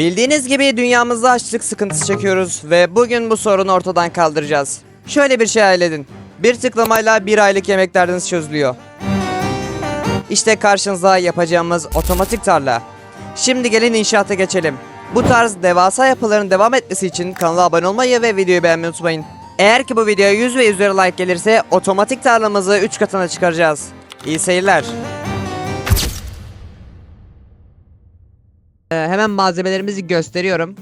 Bildiğiniz gibi dünyamızda açlık sıkıntısı çekiyoruz ve bugün bu sorunu ortadan kaldıracağız. Şöyle bir şey hayal edin. Bir tıklamayla bir aylık yemek derdiniz çözülüyor. İşte karşınızda yapacağımız otomatik tarla. Şimdi gelin inşaata geçelim. Bu tarz devasa yapıların devam etmesi için kanala abone olmayı ve videoyu beğenmeyi unutmayın. Eğer ki bu videoya 100 ve üzeri like gelirse otomatik tarlamızı 3 katına çıkaracağız. İyi seyirler. Ee, hemen malzemelerimizi gösteriyorum.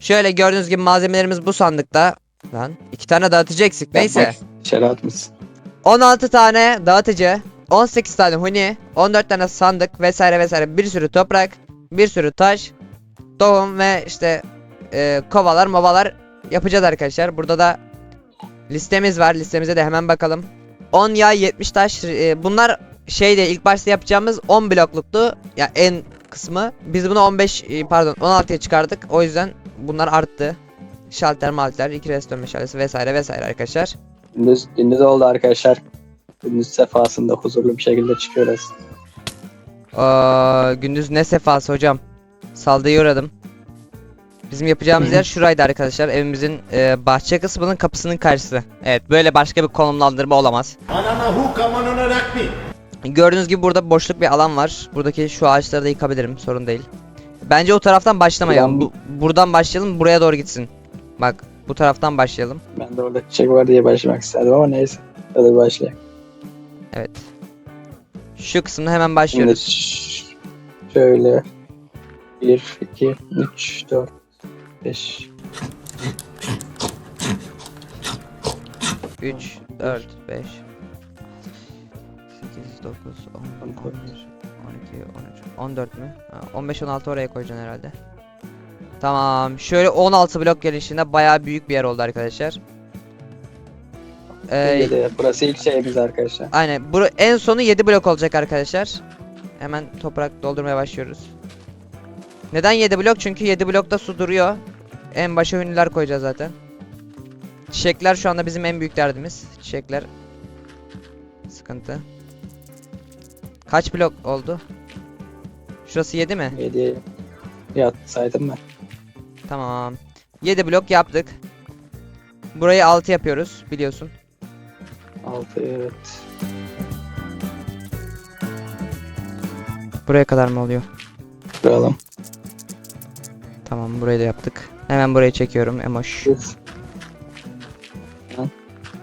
Şöyle gördüğünüz gibi malzemelerimiz bu sandıkta. Lan iki tane dağıtıcı eksik. Neyse. İçeri atmışsın. 16 tane dağıtıcı, 18 tane huni, 14 tane sandık vesaire vesaire bir sürü toprak, bir sürü taş, tohum ve işte e, kovalar movalar yapacağız arkadaşlar. Burada da listemiz var. Listemize de hemen bakalım. 10 yay 70 taş. e, bunlar şeyde ilk başta yapacağımız 10 blokluktu. Ya en kısmı. Biz bunu 15 e, pardon 16'ya çıkardık. O yüzden bunlar arttı. Şalter malter, 2 restoran meşalesi vesaire vesaire arkadaşlar. Gündüz, gündüz oldu arkadaşlar. Gündüz sefasında huzurlu bir şekilde çıkıyoruz. Aa, gündüz ne sefası hocam. Saldırıya uğradım. Bizim yapacağımız yer şuraydı arkadaşlar. Evimizin e, bahçe kısmının kapısının karşısı. Evet böyle başka bir konumlandırma olamaz. Anana manona rakmi. Gördüğünüz gibi burada boşluk bir alan var. Buradaki şu ağaçları da yıkabilirim sorun değil. Bence o taraftan başlamayalım. Bu, buradan başlayalım buraya doğru gitsin. Bak bu taraftan başlayalım. Ben de orada çiçek var diye başlamak istedim ama neyse. Hadi başlayalım. Evet. Şu kısımda hemen Şimdi başlıyoruz. ş- şöyle 1, 2, 3, 4, 5. 3, 4, 5 8, 9, 10, 11, 12, 13, 14 mü? Ha, 15, 16 oraya koyacaksın herhalde. Tamam. Şöyle 16 blok gelişinde bayağı büyük bir yer oldu arkadaşlar. Ee, burası ilk şeyimiz arkadaşlar. aynen. Bu en sonu 7 blok olacak arkadaşlar. Hemen toprak doldurmaya başlıyoruz. Neden 7 blok? Çünkü 7 blokta su duruyor. En başa ünlüler koyacağız zaten. Çiçekler şu anda bizim en büyük derdimiz. Çiçekler sıkıntı. Kaç blok oldu? Şurası 7 mi? 7'ye yat saydım ben. Tamam. 7 blok yaptık. Burayı 6 yapıyoruz biliyorsun. 6 evet. Buraya kadar mı oluyor? Kuralım. Tamam burayı da yaptık. Hemen burayı çekiyorum Emoş.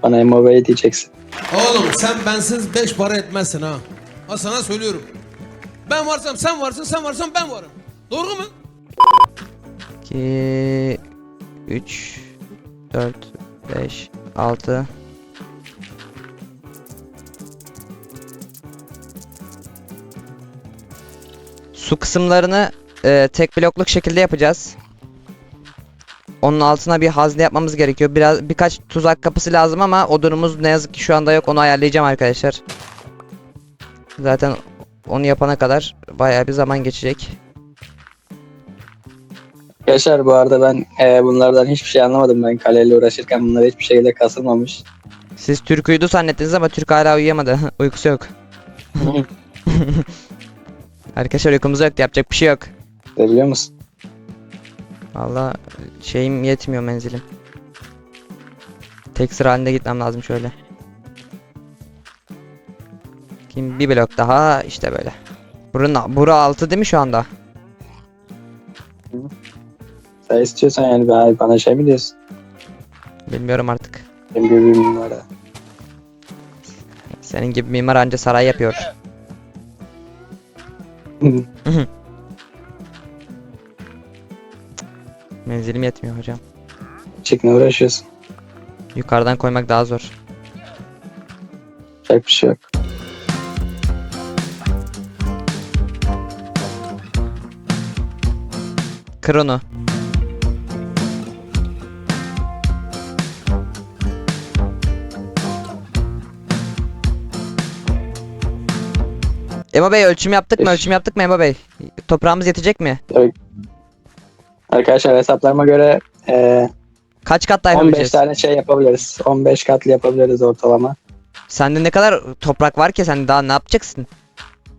Bana MOB'yi diyeceksin. Oğlum sen bensiz beş para etmezsin ha. Ha sana söylüyorum. Ben varsam sen varsın, sen varsan ben varım. Doğru mu? 2 3 4 5 6 Su kısımlarını e, tek blokluk şekilde yapacağız. Onun altına bir hazne yapmamız gerekiyor. Biraz birkaç tuzak kapısı lazım ama odunumuz ne yazık ki şu anda yok. Onu ayarlayacağım arkadaşlar. Zaten onu yapana kadar bayağı bir zaman geçecek. Arkadaşlar bu arada ben e, bunlardan hiçbir şey anlamadım. Ben kaleyle uğraşırken bunlar hiçbir şekilde kasılmamış. Siz Türk uyudu zannettiniz ama Türk hala uyuyamadı. Uykusu yok. Arkadaşlar uykumuz yok. Yapacak bir şey yok. De biliyor musun? Valla şeyim yetmiyor menzilim. Tek sıra halinde gitmem lazım şöyle. Kim bir blok daha işte böyle. Buranın bura altı değil mi şu anda? Sen istiyorsan yani ben, bana şey mi diyorsun? Bilmiyorum artık. Benim gibi bir numara. Senin gibi mimar anca saray yapıyor. Menzilim yetmiyor hocam. Çık ne uğraşıyorsun? Yukarıdan koymak daha zor. Yapacak bir şey yok. Kır onu. Emo Bey ölçüm yaptık mı? Ölçüm yaptık mı Emo Bey? Toprağımız yetecek mi? Arkadaşlar hesaplarıma göre e, Kaç kat daha 15 yapabileceğiz? tane şey yapabiliriz. 15 katlı yapabiliriz ortalama. Sende ne kadar toprak var ki sen daha ne yapacaksın?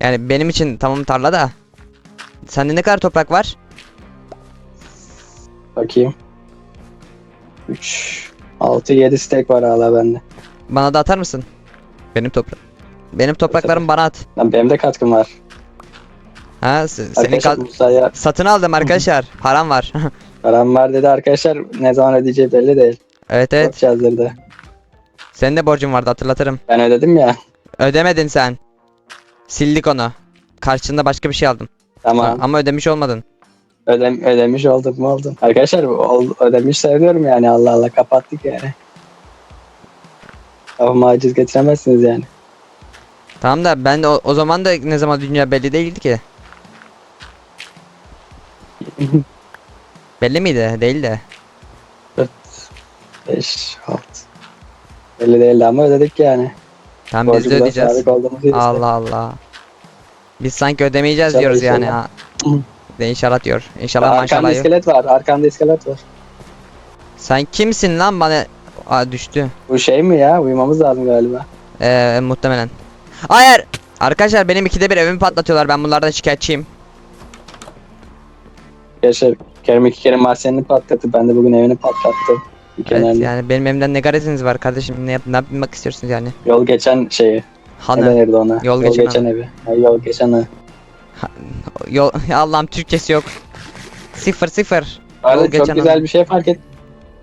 Yani benim için tamam tarla da. Sende ne kadar toprak var? Bakayım. 3, 6, 7 steak var hala bende. Bana da atar mısın? Benim toprak. Benim topraklarımı bana at. Lan benim de katkım var. Ha se- senin Arkadaşlar kat- Musa'ya satın aldım arkadaşlar. Param var. param var dedi arkadaşlar. Ne zaman ödeyeceği belli değil. evet evet. Borç yazdırdı. Senin de borcun vardı hatırlatırım. Ben ödedim ya. Ödemedin sen. Sildik onu. Karşında başka bir şey aldım. Tamam. Ama ödemiş olmadın. Ödem, ödemiş oldum mu oldum. Arkadaşlar ol, ödemiş sayılıyorum yani Allah Allah kapattık yani. Ama aciz getiremezsiniz yani. Tamam da ben de o, o zaman da ne zaman dünya belli değildi ki. Belli miydi? Değil de. 5, 6. Belli değildi ama ödedik yani. Tamam biz de ödeyeceğiz. Allah Allah. Biz sanki ödemeyeceğiz İnşallah, diyoruz yani. Ha. De inşallah diyor. İnşallah Arkanda maşallah yok. iskelet var. Arkanda iskelet var. Sen kimsin lan bana? Aa düştü. Bu şey mi ya? Uyumamız lazım galiba. Ee, muhtemelen. Hayır. Arkadaşlar benim ikide bir evimi patlatıyorlar. Ben bunlardan şikayetçiyim. Arkadaşlar Kerim iki kere mahzenini patlattı. Ben de bugün evini patlattım. Evet yani benim evimden ne garetiniz var kardeşim? Ne, yap ne yapmak istiyorsunuz yani? Yol geçen şeyi. Ne Hanı. denirdi ona? Yol Yol geçen geçen, evi. Ha, yol geçen evi. Yol Allah'ım Türkçesi yok. Sıfır sıfır. Arada Yol çok geçen güzel bir şey fark et.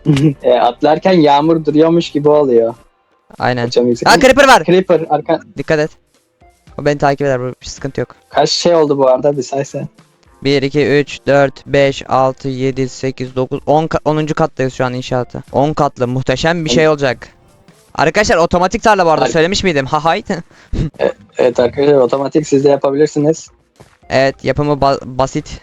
e, atlarken yağmur duruyormuş gibi oluyor. Aynen. Yüksek. Aa creeper var. Creeper arka Dikkat et. O beni takip eder. Bu bir sıkıntı yok. kaç şey oldu bu arada bir say sen. 1, 2, 3, 4, 5, 6, 7, 8, 9, 10, ka- 10. kattayız şu an inşaatı. 10 katlı muhteşem bir şey olacak. Arkadaşlar otomatik tarla bu arada Ar- söylemiş miydim? Ha hay. Evet arkadaşlar otomatik siz de yapabilirsiniz. Evet yapımı ba- basit.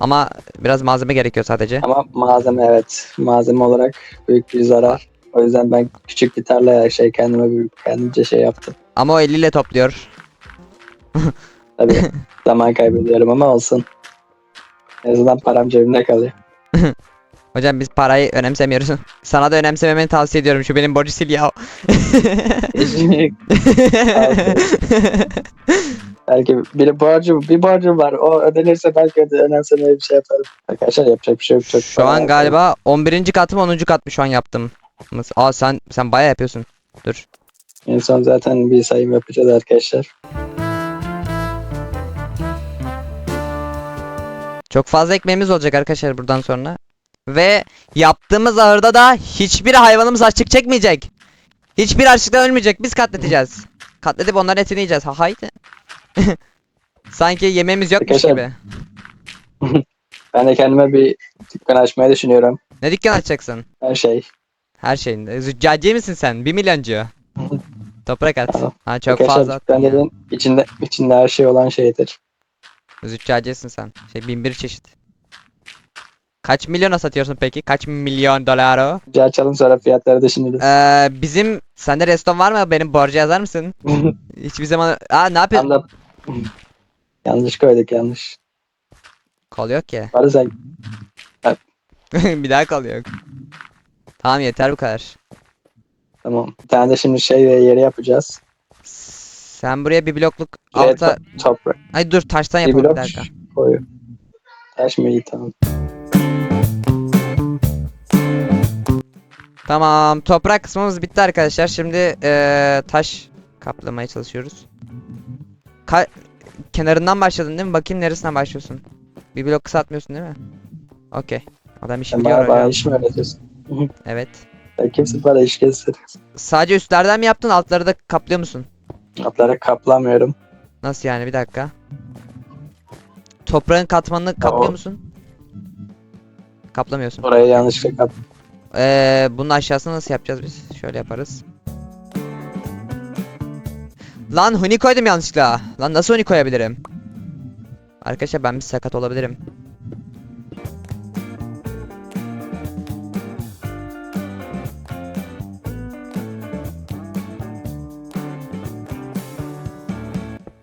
Ama biraz malzeme gerekiyor sadece. Ama malzeme evet. Malzeme olarak büyük bir zarar. O yüzden ben küçük bir tarlaya şey kendime bir, kendimce şey yaptım. Ama o eliyle topluyor. Tabii zaman kaybediyorum ama olsun. En azından param cebimde kalıyor. Hocam biz parayı önemsemiyoruz. Sana da önemsememeni tavsiye ediyorum. Şu benim borcu sil ya. Belki bir borcu bir borcum var. O ödenirse belki öde, önemsemeye bir şey yaparım. Arkadaşlar yapacak bir şey yok. Çok şu an harcadım. galiba 11. katım 10. kat mı şu an yaptım. Aa sen sen bayağı yapıyorsun. Dur. En son zaten bir sayım yapacağız arkadaşlar. Çok fazla ekmeğimiz olacak arkadaşlar buradan sonra. Ve yaptığımız ahırda da hiçbir hayvanımız açlık çekmeyecek. Hiçbir açlıktan ölmeyecek. Biz katleteceğiz. Katledip onların etini yiyeceğiz. Ha haydi. Sanki yemeğimiz yokmuş Arkadaşlar- gibi. Ben de kendime bir dükkan açmayı düşünüyorum. Ne dükkan açacaksın? Her şey. Her şeyin. Züccaciye misin sen? Bir milyoncu. Toprak at. Tamam. Ha çok Arkadaşlar fazla attın dükkan ya. dediğin içinde, içinde her şey olan şeydir. Züccaciyesin sen. Şey bin bir çeşit. Kaç milyona satıyorsun peki? Kaç milyon dolar o? Bir açalım sonra fiyatları düşünürüz. Ee, bizim sende restoran var mı? Benim borcu yazar mısın? Hiçbir zaman... Aa ne yapıyorsun? yanlış koyduk yanlış. Kol yok ki. Var sen bir daha kol yok. Tamam yeter bu kadar. tamam. Bir tane de şimdi şey yeri yapacağız. Sen buraya bir blokluk Şuraya alta... to- toprak. Ay dur taştan Bir yapalım bir blok dakika. koyu. Taş mı iyi tamam. Tamam toprak kısmımız bitti arkadaşlar. Şimdi eee, taş kaplamaya çalışıyoruz. Ka- kenarından başladın değil mi? Bakayım neresinden başlıyorsun. Bir blok kısaltmıyorsun değil mi? Okey. Adam işi biliyor bana, iş mi öğretiyorsun? Evet. Kimsin bana iş göster. Sadece üstlerden mi yaptın altları da kaplıyor musun? Atlara kaplamıyorum. Nasıl yani bir dakika. Toprağın katmanını kaplıyor o- musun? Kaplamıyorsun. Oraya yanlışlıkla kap. Ee, bunun aşağısını nasıl yapacağız biz? Şöyle yaparız. Lan huni koydum yanlışlıkla. Lan nasıl huni koyabilirim? Arkadaşlar ben bir sakat olabilirim.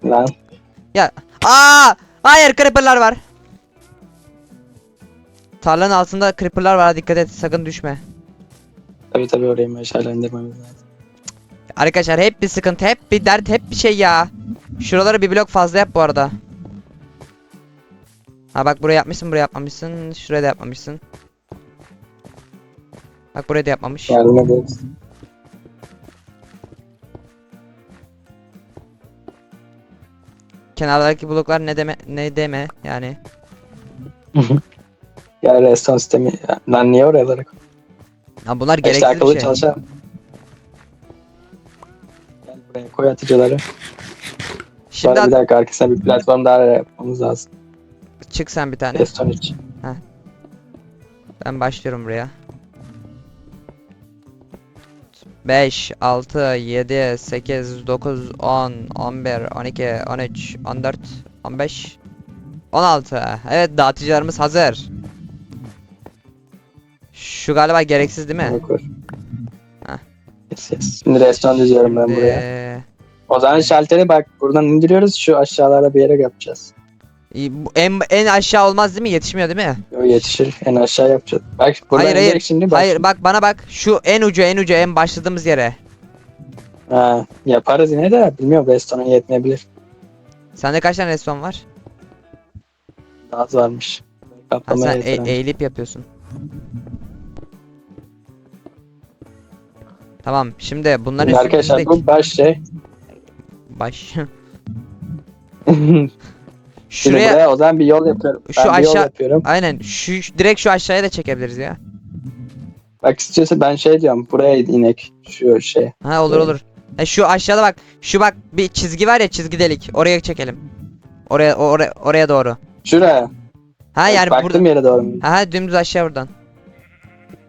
Lan. Aa! Hayır creeper'lar var. Tarlanın altında creeper'lar var dikkat et sakın düşme. Tabii tabii orayı meşalendirmemiz lazım. Arkadaşlar hep bir sıkıntı, hep bir dert, hep bir şey ya. Şuraları bir blok fazla yap bu arada. Ha bak buraya yapmışsın, buraya yapmamışsın, şuraya da yapmamışsın. Bak burayı da yapmamış. Ederiz. Kenardaki bloklar ne deme ne deme yani. Ya restoran sistemi. Ya, Lan niye oralara koy? Ha bunlar İşte gereksiz akıllı bir şey. çalışan. Buraya koy atıcıları. Şimdi Şimdi bir dakika arkasına bir platform daha yapmamız lazım. çık sen bir tane. Restoran için. Ben başlıyorum buraya. 5, 6, 7, 8, 9, 10, 11, 12, 13, 14, 15, 16. Evet dağıtıcılarımız hazır. Şu galiba gereksiz değil mi? Bunu koy. Yes, yes. Şimdi restoran diziyorum ben buraya. Ee, O zaman şalteri bak buradan indiriyoruz şu aşağılara bir yere yapacağız. iyi, bu en, en aşağı olmaz değil mi? Yetişmiyor değil mi? O yetişir en aşağı yapacağız. Bak buradan Hayır, hayır. şimdi bak. Hayır bak bana bak. Şu en ucu en ucu en başladığımız yere. Ha, yaparız yine de bilmiyorum restoran yetmeyebilir. Sende kaç tane restoran var? Daha az varmış. Ha, sen e- eğilip yapıyorsun. Tamam şimdi bunların Şimdi arkadaşlar bu baş şey. Baş. Şuraya buraya o zaman bir yol yapıyorum. Şu ben bir yol aşağı- yapıyorum. aynen şu direkt şu aşağıya da çekebiliriz ya. Bak istiyorsa ben şey diyorum buraya inek şu şey. Ha olur olur. E şu aşağıda bak. Şu bak bir çizgi var ya çizgi delik. Oraya çekelim. Oraya oraya oraya doğru. Şuraya. Ha yani Baktım burada. yere doğru. ha dümdüz aşağı buradan.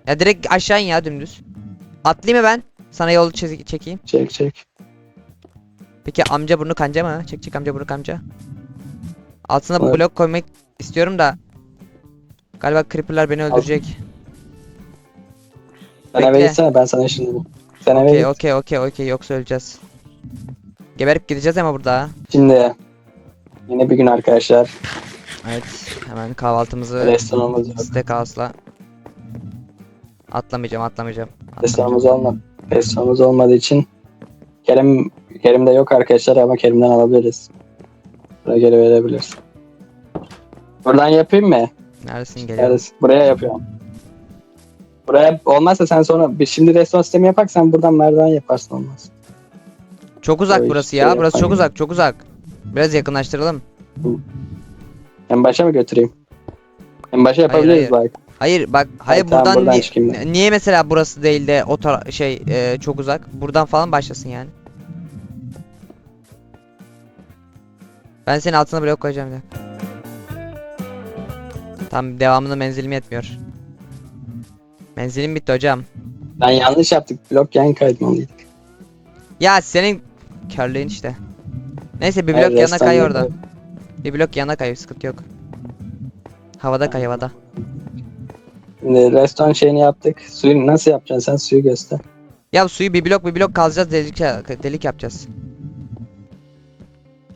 Ya direkt aşağı in ya dümdüz. Atlayayım mı ben? Sana yol çizgi çekeyim. Çek çek. Peki amca burnu kanca mı? Çek çek amca burnu kanca. Altına Evet. blok koymak istiyorum da. Galiba creeper'lar beni öldürecek. Sen eve Bekle. gitsene ben sana şimdi. Sen eve Okey git. okey okey okey yoksa öleceğiz. Geberip gideceğiz ama burada. ha. Şimdi yine bir gün arkadaşlar Evet hemen kahvaltımızı restoranımız yok. steakhouse'la. Atlamayacağım atlamayacağım. Atlamayacağım. olmadı. Restoranımız olmadığı için Kerim Kerim'de yok arkadaşlar ama Kerim'den alabiliriz. Buraya geri verebiliriz. Buradan yapayım mı? Neredesin geliyorum. Evet, buraya yapıyorum. Buraya olmazsa sen sonra bir şimdi restoran sistemi yapak sen buradan merdiven yaparsın olmaz. Çok uzak Öyle burası işte ya. Burası çok yapayım. uzak çok uzak. Biraz yakınlaştıralım. En başa mı götüreyim? En başa yapabiliriz bak. Hayır bak hayır tamam, buradan, buradan ni- niye mesela burası değil de o tara- şey e, çok uzak. Buradan falan başlasın yani. Ben senin altına blok koyacağım bir dakika. Tam devamında menzilim yetmiyor. Menzilim bitti hocam. Ben yanlış yaptık. Blok yan kaydmalıydık. Ya senin körlüğün işte. Neyse bir blok Hayır, yana restoran kay yok. oradan. Bir blok yana kay sıkıntı yok. Havada kay havada. Şimdi restoran şeyini yaptık. Suyu nasıl yapacaksın sen suyu göster. Ya suyu bir blok bir blok kazacağız delik, delik yapacağız.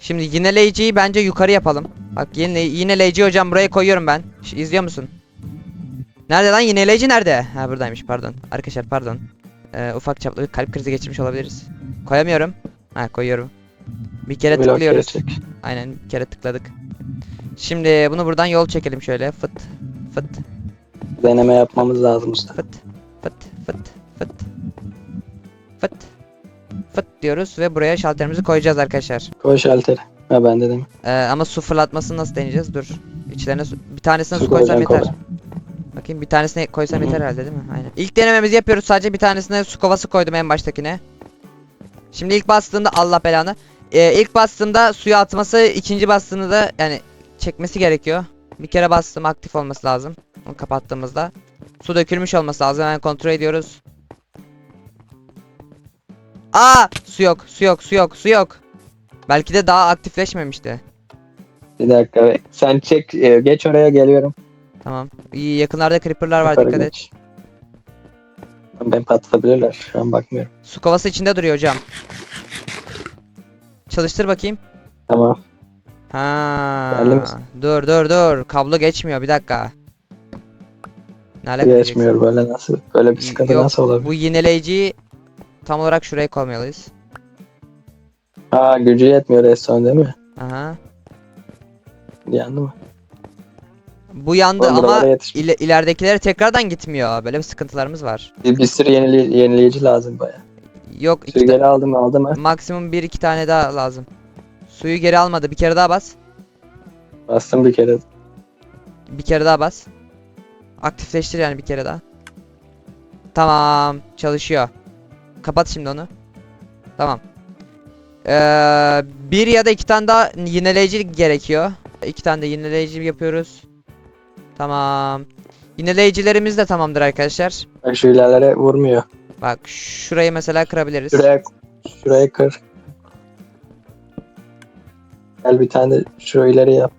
Şimdi yineleyiciyi bence yukarı yapalım. Bak yine yineleyici hocam buraya koyuyorum ben. Ş- izliyor musun? Nerede lan yineleyici nerede? Ha buradaymış pardon. Arkadaşlar pardon. Ee, ufak çaplı bir kalp krizi geçirmiş olabiliriz. Koyamıyorum. Ha koyuyorum. Bir kere Blok tıklıyoruz. gelecek. Aynen bir kere tıkladık. Şimdi bunu buradan yol çekelim şöyle. Fıt fıt Deneme yapmamız lazım usta. fıt fıt fıt fıt fıt fıt diyoruz ve buraya şalterimizi koyacağız arkadaşlar. Koy şalteri. Ha ben dedim. Ee, ama su fırlatmasını nasıl deneyeceğiz? Dur. İçlerine su, bir tanesine su, Su koysam yeter. Bakayım bir tanesine koysam yeter herhalde değil mi? Aynen. İlk denememizi yapıyoruz. Sadece bir tanesine su kovası koydum en baştakine. Şimdi ilk bastığında Allah belanı. Ee, ilk bastığında suyu atması, ikinci bastığında da yani çekmesi gerekiyor. Bir kere bastım aktif olması lazım. Onu kapattığımızda. Su dökülmüş olması lazım. Hemen kontrol ediyoruz. Aa, su yok, su yok, su yok, su yok. Belki de daha aktifleşmemişti. Bir dakika. Sen çek. e, Geç oraya geliyorum. Tamam. İyi yakınlarda creeper'lar var Yukarı dikkat et. geç. Ben patlatabilirler. Şu an bakmıyorum. Su kovası içinde duruyor hocam. Çalıştır bakayım. Tamam. Ha. Dur dur dur. Kablo geçmiyor bir dakika. Ne alaka Geçmiyor böyle nasıl? Böyle bir sıkıntı Yok, nasıl olabilir? Bu yineleyiciyi tam olarak şuraya koymalıyız. Ha gücü yetmiyor restoran değil mi? Aha. Yandı mı? Bu yandı Oğlum ama buralara yetişmiş. ile, tekrardan gitmiyor. Böyle bir sıkıntılarımız var. Bir, bir sürü yenile- yenileyici lazım baya. Yok iki ta- geri aldım aldım ha. maksimum bir iki tane daha lazım. Suyu geri almadı. Bir kere daha bas. Bastım bir kere. Bir kere daha bas. Aktifleştir yani bir kere daha. Tamam, çalışıyor. Kapat şimdi onu. Tamam. Ee, bir ya da iki tane daha yineleyici gerekiyor. İki tane de yineleyici yapıyoruz. Tamam. Yineleyicilerimiz de tamamdır arkadaşlar. Bak şu ilerlere vurmuyor. Bak şurayı mesela kırabiliriz. Şuraya şuraya kır. Gel bir tane de şu ileri yap.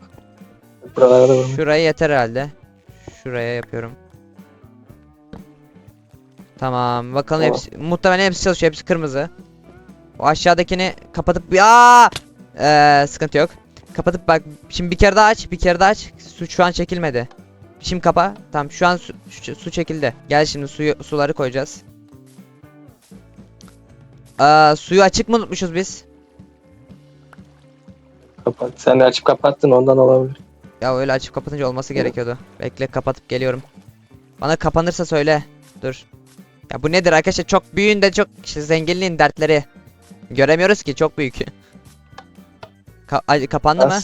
Buralara da vurmuyor. Şuraya yeter herhalde. Şuraya yapıyorum. Tamam. Bakalım Tamam. hepsi muhtemelen hepsi çalışıyor. Hepsi kırmızı. O aşağıdakini kapatıp ya ee, sıkıntı yok. Kapatıp bak şimdi bir kere daha aç, bir kere daha aç. Su şu an çekilmedi. Şimdi kapa. Tamam şu an su, şu- su çekildi. Gel şimdi suyu suları koyacağız. Aa, suyu açık mı unutmuşuz biz? Kapat. Sen de açıp kapattın ondan olabilir. Ya öyle açıp kapatınca olması gerekiyordu. Bekle kapatıp geliyorum. Bana kapanırsa söyle. Dur. Ya bu nedir arkadaşlar? Çok büyüğün de çok işte zenginliğin dertleri. Göremiyoruz ki çok büyük. Ka- ay, kapandı mı?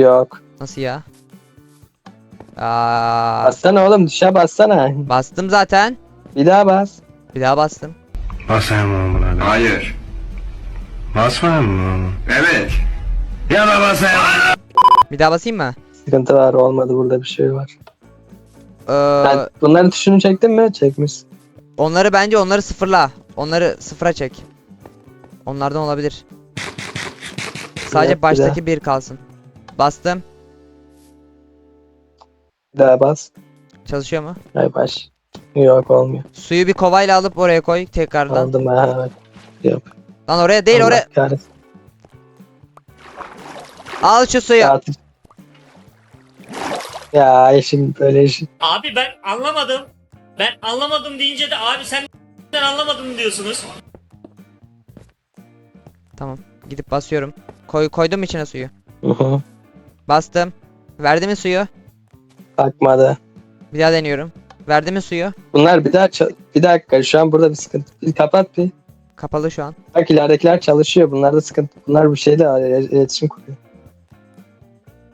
Yok. Nasıl ya? Aa, Bassana oğlum dışa bassana. bastım zaten. Bir daha bas. Bir daha bastım. Basayım mı buna? Hayır. Basmayayım mı? Evet. Ya basayım. Bir daha basayım mı? Sıkıntı var olmadı burada bir şey var. Ee, Ben bunların tuşunu çektin mi? Çekmiş. onları bence onları sıfırla. Onları sıfıra çek. Onlardan olabilir. Sadece Bir daha. baştaki bir kalsın. Bastım. Bir daha bas. Çalışıyor mu? Hay baş. Yok olmuyor. Suyu bir kovayla alıp oraya koy tekrardan. Aldım ha. evet. Yap. Lan oraya değil Allah oraya. kahretsin. Al şu suyu. Dağıtı- Ya işim böyle iş. Abi ben anlamadım. Ben anlamadım deyince de abi sen ben anlamadım diyorsunuz. Tamam. Gidip basıyorum. Koy koydum içine suyu. Hı hı. Bastım. Verdi mi suyu? Bakmadı. Bir daha deniyorum. Verdi mi suyu? Bunlar bir daha bir dakika şu an burada bir sıkıntı. Bir kapat bir. Kapalı şu an. Bak ileridekiler çalışıyor. Bunlarda sıkıntı. Bunlar bir şeyle il- iletişim kuruyor.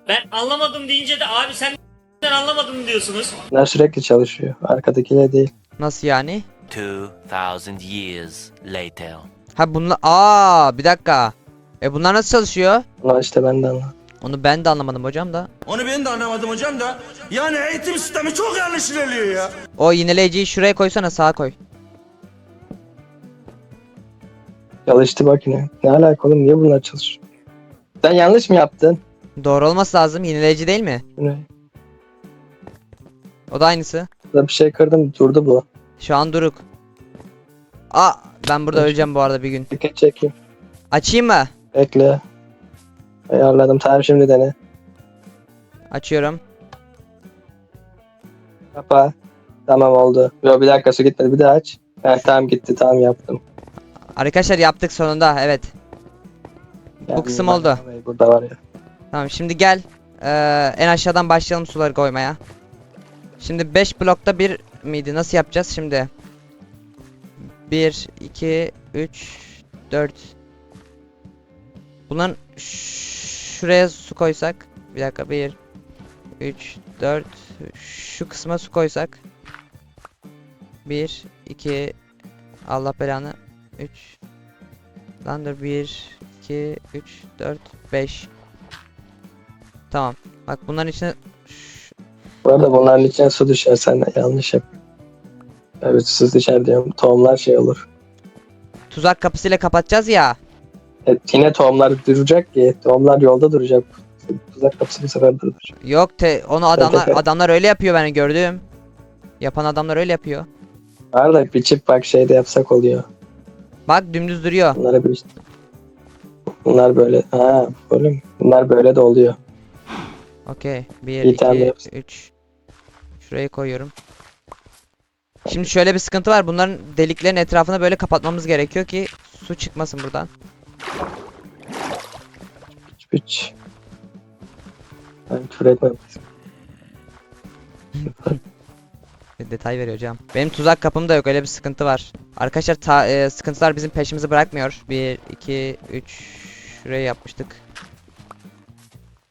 Ben anlamadım deyince de abi sen ben anlamadım diyorsunuz. Bunlar sürekli çalışıyor. Arkadakiler değil. Nasıl yani? 2000 years later. Ha bunlar aa bir dakika. E bunlar nasıl çalışıyor? Bunlar işte ben de anladım. Onu ben de anlamadım hocam da. Onu ben de anlamadım hocam da. Yani eğitim sistemi çok yanlış ilerliyor ya. O yineleyiciyi şuraya koysana sağa koy. Çalıştı bak yine. Ne alaka oğlum? Niye bunlar çalışıyor? Sen yanlış mı yaptın? Doğru olması lazım. Yineleyici değil mi? Bu ne? O da aynısı. Burada bir şey kırdım. Durdu bu. Şu an duruk. Aa ben burada öleceğim bu arada bir gün. Dikkat çekeyim. Açayım mı? Bekle. Ayarladım. Tamam şimdi dene. Açıyorum. Kapa. Tamam oldu. Yo bir dakika su gitmedi. Bir daha aç. Heh, tamam gitti. Tamam yaptım. Arkadaşlar yaptık sonunda evet. Yani kısım bak, oldu. Burada var ya. Tamam şimdi gel. Ee, en aşağıdan başlayalım suları koymaya. Şimdi 5 blokta bir miydi? Nasıl yapacağız şimdi? 1, 2, 3, 4. Bunların şuraya su koysak. Bir dakika 1, 3, 4. Şu kısma su koysak. 1, 2, Allah belanı. 3. Lan dur 1, 2, 3, 4, 5. Tamam. Bak bunların içine Bu arada bunların içine su düşer. Sen yanlış yap. Evet su düşer diyorum. Tohumlar şey olur. tuzak kapısıyla kapatacağız ya. Evet, yine tohumlar duracak ki. Tohumlar yolda duracak. Tuzak kapısı bu sefer durduracak. Yok te onu adamlar adamlar öyle yapıyor ben gördüm. Yapan adamlar öyle yapıyor. Var da biçip bak şeyde yapsak oluyor. Bak dümdüz duruyor. Bunlara bir Bunlar böyle. Ha, böyle mi? Bunlar böyle de oluyor. Okey. 1 Bir tane 2 yapsın. 3 Şuraya koyuyorum. Şimdi şöyle bir sıkıntı var. Bunların deliklerin etrafını böyle kapatmamız gerekiyor ki su çıkmasın buradan. Biç biç. Ben etmem. Bir detay veriyor hocam. Benim tuzak kapım da yok öyle bir sıkıntı var. Arkadaşlar ta- e, sıkıntılar bizim peşimizi bırakmıyor. 1, 2, 3 şuraya yapmıştık.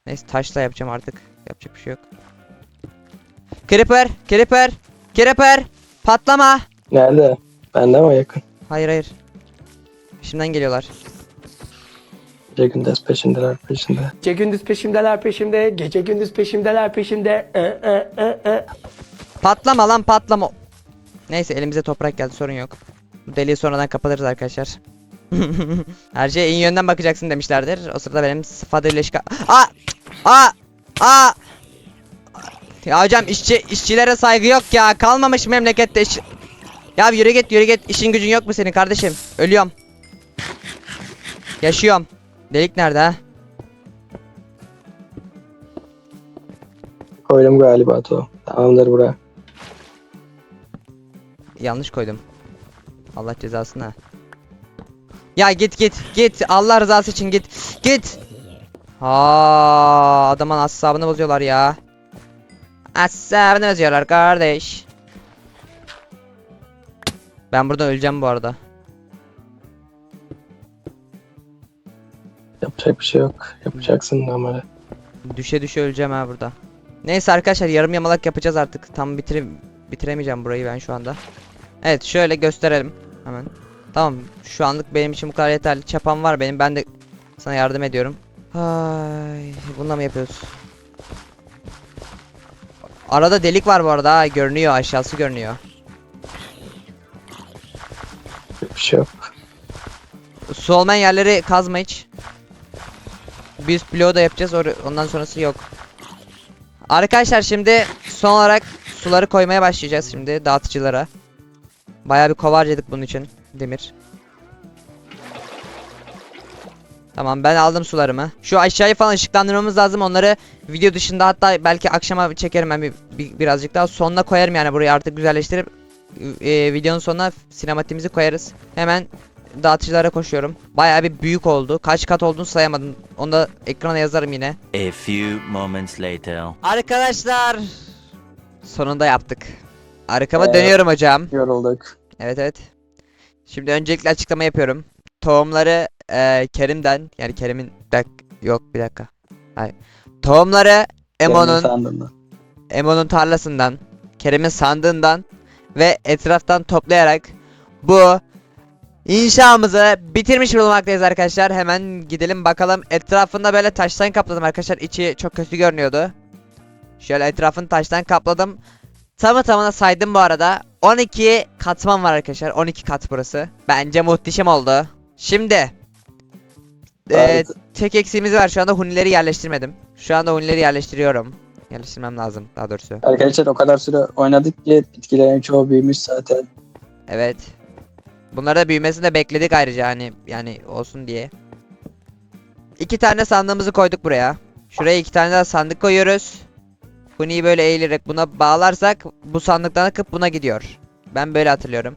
Neyse taşla yapacağım artık. Yapacak bir şey yok. Creeper, Creeper, Creeper, patlama. Nerede? Bende mi yakın? Hayır hayır. Şimdiden geliyorlar. Gece gündüz peşindeler peşinde. Gece gündüz peşimdeler peşimde, gece gündüz peşimdeler peşimde. E, e, e, e. Patlama lan patlama. Neyse elimize toprak geldi sorun yok. Bu deliği sonradan kapatırız arkadaşlar. Her şeye iyi yönden bakacaksın demişlerdir. O sırada benim sıfat birleşik... Aa! Aa! Aa! Ya hocam işçi, işçilere saygı yok ya. Kalmamış memlekette iş... Ya yürü git yürü git. İşin gücün yok mu senin kardeşim? Ölüyorum. Yaşıyorum. Delik nerede ha? Koydum galiba to. Tamamdır bura. Yanlış koydum. Allah cezasını. Ya git git git. Allah rızası için git. Git. Aa, adamın asabını bozuyorlar ya. Asabını bozuyorlar kardeş. Ben burada öleceğim bu arada. Yapacak bir şey yok. Yapacaksın ama. Düşe düşe öleceğim ha burada. Neyse arkadaşlar yarım yamalak yapacağız artık. Tam bitire bitiremeyeceğim burayı ben şu anda. Evet şöyle gösterelim hemen. Tamam şu anlık benim için bu kadar yeterli. Çapam var benim. Ben de sana yardım ediyorum. Ay, bununla mı yapıyoruz? Arada delik var bu arada. ha, görünüyor aşağısı görünüyor. Bir şey yok. Su olmayan yerleri kazma hiç. Bir üst bloğu da yapacağız. or- Ondan sonrası yok. Arkadaşlar şimdi son olarak suları koymaya başlayacağız şimdi dağıtıcılara. Bayağı bir kova harcadık bunun için. Demir. Tamam ben aldım sularımı. Şu aşağıyı falan ışıklandırmamız lazım. Onları video dışında hatta belki akşama çekerim ben bir, bir- birazcık daha. Sonuna koyarım yani burayı artık güzelleştirip e, videonun sonuna sinematiğimizi koyarız. Hemen dağıtıcılara koşuyorum. Bayağı bir büyük oldu. Kaç kat olduğunu sayamadım. Onu da ekrana yazarım yine. A few moments later. Arkadaşlar sonunda yaptık. Arkama Evet. dönüyorum hocam. Yorulduk. Evet evet. Şimdi öncelikle açıklama yapıyorum. Tohumları eee, Kerim'den yani Kerim'in dak- yok bir dakika. Hayır. Tohumları Emo'nun. Emo'nun tarlasından, Kerim'in sandığından ve etraftan toplayarak bu inşamızı bitirmiş bulunmaktayız arkadaşlar. Hemen gidelim bakalım. Etrafında böyle taştan kapladım arkadaşlar. İçi çok kötü görünüyordu. Şöyle etrafını taştan kapladım. Tamı tamına saydım bu arada. 12 katman var arkadaşlar. 12 kat burası. Bence muhteşem oldu. Şimdi Harika. tek eksiğimiz var. Şu anda hunileri yerleştirmedim. Şu anda hunileri yerleştiriyorum. Yerleştirmem lazım daha doğrusu. Arkadaşlar o kadar süre oynadık ki bitkilerin çoğu büyümüş zaten. Evet. Bunları da büyümesini de bekledik ayrıca hani yani olsun diye. İki tane sandığımızı koyduk buraya. Şuraya iki tane daha sandık koyuyoruz. Huni'yi böyle eğilerek buna bağlarsak bu sandıktan akıp buna gidiyor. Ben böyle hatırlıyorum.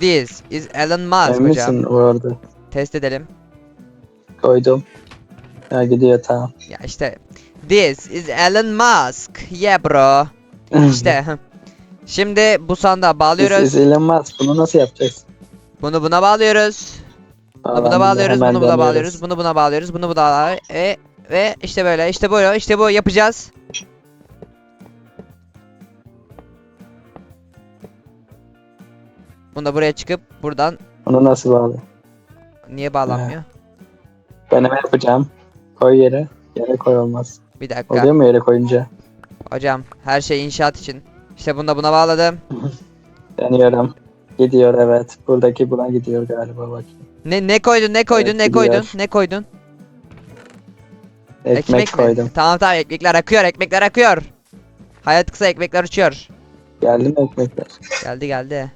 This is Elon Musk Emin hocam. misin bu arada? Test edelim. Koydum. Ha gidiyor tamam. Ya işte This is Elon Musk. Yeah bro. İşte. Şimdi bu sandığa bağlıyoruz. Siz Elon Musk bunu nasıl yapacağız? Bunu buna bağlıyoruz. Bunu buna bağlıyoruz, bunu buna bağlıyoruz, bunu buna bağlıyoruz, bunu buna ve ve işte böyle, işte bu, işte bu yapacağız. Bunu da buraya çıkıp buradan Onu nasıl bağlı? niye bağlanmıyor? Deneme yapacağım. Koy yere. Yere koy olmaz. Bir dakika. Oluyor mu yere koyunca? Hocam her şey inşaat için. İşte bunu da buna bağladım. Deniyorum. Gidiyor evet. Buradaki buna gidiyor galiba bak. Ne ne koydun? Ne koydun? Evet, ne koydun? gidiyor. Ne koydun? Ekmek, mi? koydum. Tamam tamam ekmekler akıyor, ekmekler akıyor. Hayat kısa ekmekler uçuyor. Geldi mi ekmekler? Geldi geldi.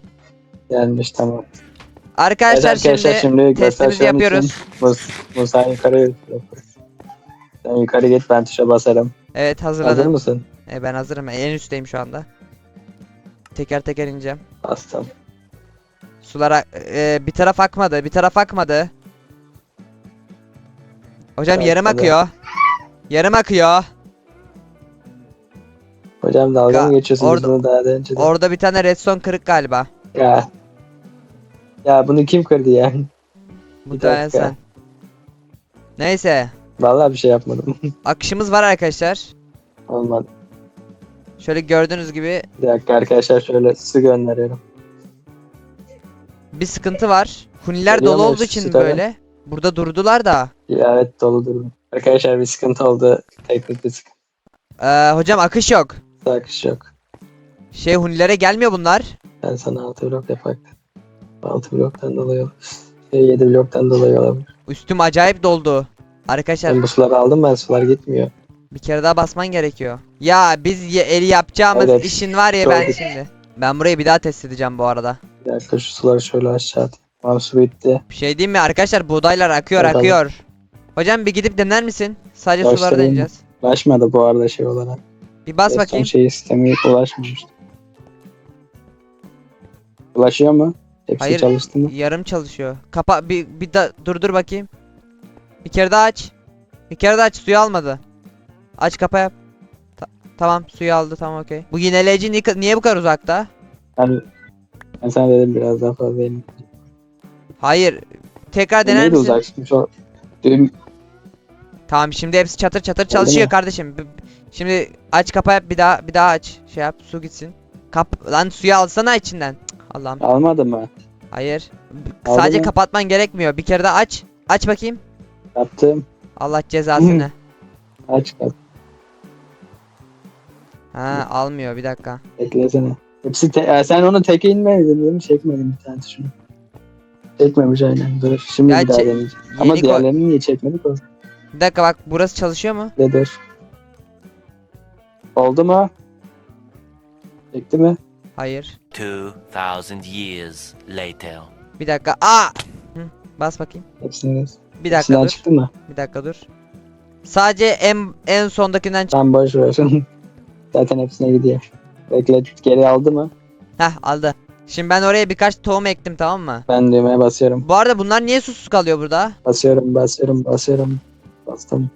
Gelmiş tamam. Arkadaşlar, Evet arkadaşlar şimdi, şimdi testimizi yapıyoruz. Mus Musa yukarı. Sen yukarı git ben tuşa basarım. Evet Hazır hazırladım. mısın? E, ben hazırım. En üstteyim şu anda. Teker teker ineceğim. Bastım. Sulara e, bir taraf akmadı, bir taraf akmadı. Hocam Evet, yarım tabii. akıyor. Yarım akıyor. Hocam dalga Ga- mı geçiyorsunuz orada- bunu daha da önce? Orada bir tane redstone kırık galiba. Ya. Ya bunu kim kırdı ya? Muhtemelen dakika. sen. Neyse. Vallahi bir şey yapmadım. Akışımız var arkadaşlar. Olmadı. Şöyle gördüğünüz gibi Bir dakika arkadaşlar şöyle su gönderiyorum. bir sıkıntı var. Huniler Geliyor dolu mu olduğu için sütara? böyle. Burada durdular da. Ya evet dolu durdum. Arkadaşlar bir sıkıntı oldu. Teknik bir sıkıntı. Ee, hocam akış yok. Akış yok. Şey hunilere gelmiyor bunlar. Ben sana 6 blok. 6 bloktan dolayı olur. Şey 7 bloktan dolayı olabilir. Üstüm acayip doldu. Arkadaşlar Ben bu suları aldım ben sular gitmiyor. bir kere daha basman gerekiyor. Ya biz ye- eli yapacağımız Evet. işin var ya ben şimdi. Ben burayı bir daha test edeceğim bu arada. Bir dakika şu suları şöyle aşağı at. Tamam su bitti. Bir şey diyeyim mi arkadaşlar buğdaylar akıyor Evet, akıyor. Hocam bir gidip dener misin? Sadece suları Başlayayım. deneyeceğiz. Ulaşmadı bu arada şey olarak. Bir bas Redstone bakayım. Şey sistemi ulaşmamış. Ulaşıyor mu? Hepsi Hayır. çalıştı mı? Yarım çalışıyor. Kapa bir bir da durdur bakayım. Bir kere daha aç. Bir kere daha aç suyu almadı. Aç kapa yap. Ta- tamam suyu aldı tamam okey. Bu yineleyici ni- niye bu kadar uzakta? Ben, ben sana dedim biraz daha fazla elim. Hayır. Tekrar dener Neydi misin? uzak? Şimdi şu düğüm Tamam şimdi hepsi çatır çatır çalışıyor mu? kardeşim. B- Şimdi aç kapa yap bir daha bir daha aç. Şey yap su gitsin. Kap lan suyu alsana içinden. Allah'ım. almadı mı? Hayır. Aldı Sadece mı? kapatman gerekmiyor. Bir kere daha aç. Aç bakayım. Yaptım. Allah cezasını. Aç kap. ha almıyor bir dakika. Beklesene. Hepsi te- ya sen onu teke inmedin değil mi? Çekmedin bir tane şunu. Çekmemiş aynen. Dur şimdi Ya bir daha çe- deneyeceğim. Ama Yeni ko- diğerlerini niye çekmedik o? Bir dakika bak burası çalışıyor mu? De dur. Oldu mu? Çekti mi? Hayır. 2000 years later. Bir dakika. Aa! Hı, bas bakayım. Hepsini. Bir dakika Hepsinden dur. çıktı mı? Bir dakika dur. Sadece en en sondakinden çık. Tam boş ver. Zaten hepsine gidiyor. Bekle geri aldı mı? Heh aldı. Şimdi ben oraya birkaç tohum ektim tamam mı? Ben düğmeye basıyorum. Bu arada bunlar niye susuz kalıyor burada? Basıyorum basıyorum basıyorum. Bastım.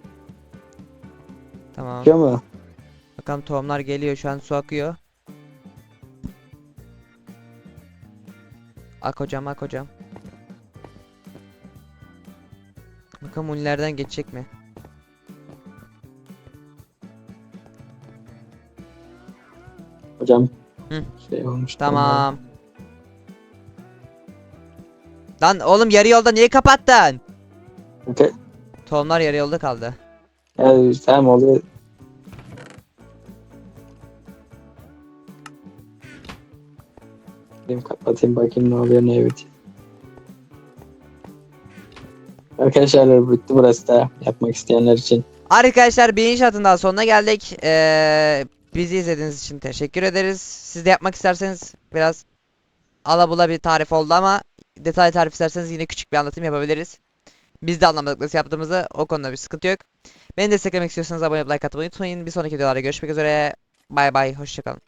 Tamam. Çıkıyor mu? Bakalım tohumlar geliyor şu an su akıyor. Ak hocam ak hocam. Bakalım unilerden geçecek mi? Hocam. Hı. Şey olmuş. Tamam. Lan oğlum yarı yolda niye kapattın? Okey. Tohumlar yarı yolda kaldı. Ya, tamam oluyor. Benim kapatayım bakayım ne oluyor ne bitiyor. Arkadaşlar bitti burası da yapmak isteyenler için. Arkadaşlar bir inşaatın sonuna geldik. Ee, bizi izlediğiniz için teşekkür ederiz. Siz de yapmak isterseniz biraz alabula bir tarif oldu ama detaylı tarif isterseniz yine küçük bir anlatım yapabiliriz. Biz de anlamadık nasıl yaptığımızı o konuda bir sıkıntı yok. Beni desteklemek istiyorsanız abone like atmayı unutmayın. Bir sonraki videolarda görüşmek üzere. Bay bay hoşçakalın.